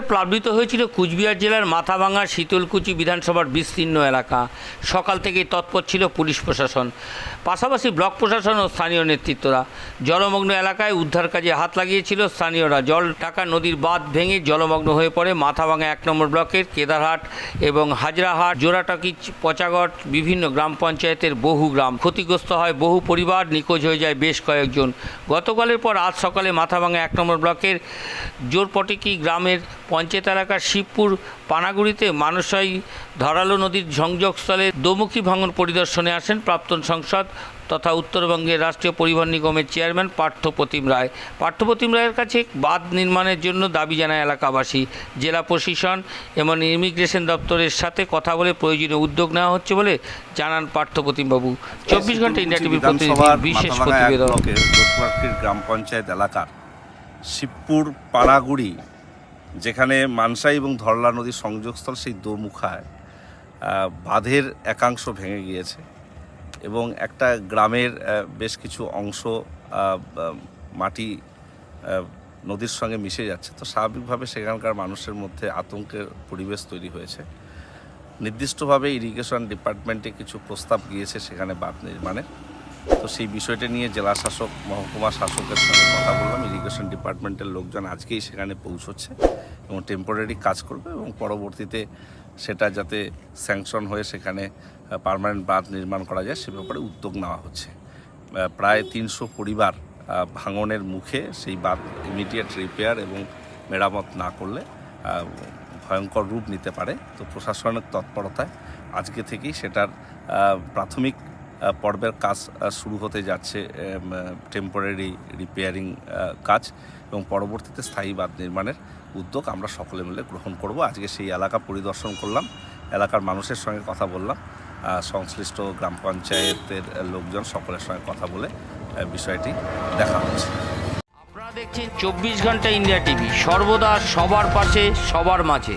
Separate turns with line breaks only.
প্লাবিত হয়েছিল কুচবিহার জেলার মাথাভাঙা শীতলকুচি বিধানসভার বিস্তীর্ণ এলাকা। সকাল থেকেই তৎপর ছিল পুলিশ প্রশাসন। পাশাপাশি ব্লক প্রশাসন ও স্থানীয় নেতৃত্বরা। জলমগ্ন এলাকায় উদ্ধার কাজে হাত লাগিয়েছিল স্থানীয়রা। জল টাকা নদীর বাঁধ ভেঙে জলমগ্ন হয়ে পড়ে মাথাভাঙা এক নম্বর ব্লকের কেদারহাট এবং হাজরাহাট, জোড়াটাকি, পচাগড় বিভিন্ন গ্রাম পঞ্চায়েতের বহু গ্রাম। ক্ষতিগ্রস্ত হয় বহু পরিবার, নিখোঁজ হয়ে যায় বেশ কয়েকজন। গতকালের পর আজ সকালে মাথাভাঙা এক নম্বর ব্লকের জোরপটিকি গ্রামের পঞ্চায়েত এলাকার শিবপুর পানাগুড়িতে মানুষাই ধরালো নদীর সংযোগস্থলে দোমুখী ভাঙন পরিদর্শনে আসেন প্রাক্তন সংসদ তথা উত্তরবঙ্গের রাষ্ট্রীয় পরিবহন নিগমের চেয়ারম্যান পার্থপ্রতিম রায়। পার্থপ্রতিম রায়ের কাছে বাঁধ নির্মাণের জন্য দাবি জানায় এলাকাবাসী। জেলা প্রশাসন এবং ইমিগ্রেশন দপ্তরের সাথে কথা বলে প্রয়োজনীয় উদ্যোগ নেওয়া হচ্ছে বলে জানান পার্থপ্রতিমবাবু চব্বিশ ঘণ্টা ইন্ডিয়া টিভির প্রতিনিধি বিশেষ প্রতিবেদন।
গ্রাম পঞ্চায়েত এলাকার শিবপুর পাড়াগুড়ি যেখানে মানসাই এবং ধরলা নদীর সংযোগস্থল সেই দোমুখায় বাঁধের একাংশ ভেঙে গিয়েছে এবং একটা গ্রামের বেশ কিছু অংশ মাটি নদীর সঙ্গে মিশে যাচ্ছে। তো স্বাভাবিকভাবে সেখানকার মানুষের মধ্যে আতঙ্কের পরিবেশ তৈরি হয়েছে। নির্দিষ্টভাবে ইরিগেশন ডিপার্টমেন্টে কিছু প্রস্তাব গিয়েছে সেখানে বাঁধ নির্মাণে তো সেই বিষয়টা নিয়ে জেলা শাসক, মহকুমা শাসকের সঙ্গে কথা বললাম। ইরিগেশন ডিপার্টমেন্টের লোকজন আজকেই সেখানে পৌঁছচ্ছে এবং টেম্পোরারি কাজ করবে এবং পরবর্তীতে সেটা যাতে স্যাংশন হয়ে সেখানে পার্মানেন্ট বাঁধ নির্মাণ করা যায় সে ব্যাপারে উদ্যোগ নেওয়া হচ্ছে। প্রায় তিনশো পরিবার ভাঙনের মুখে সেই বাঁধ ইমিডিয়েট রিপেয়ার এবং মেরামত না করলে ভয়ঙ্কর রূপ নিতে পারে। তো প্রশাসনের তৎপরতায় আজকে থেকেই সেটার প্রাথমিক পর্বের কাজ শুরু হতে যাচ্ছে টেম্পোরারি রিপেয়ারিং কাজ এবং পরবর্তীতে স্থায়ী বাঁধ নির্মাণের উদ্যোগ আমরা সকলে মিলে গ্রহণ করব। আজকে সেই এলাকা পরিদর্শন করলাম, এলাকার মানুষের সঙ্গে কথা বললাম সংশ্লিষ্ট গ্রাম পঞ্চায়েতের লোকজন সকলের সঙ্গে কথা বলে বিষয়টি দেখা হচ্ছে।
আপনারা দেখছেন চব্বিশ ঘণ্টা ইন্ডিয়া টিভি, সর্বদা সবার পাশে, সবার মাঝে।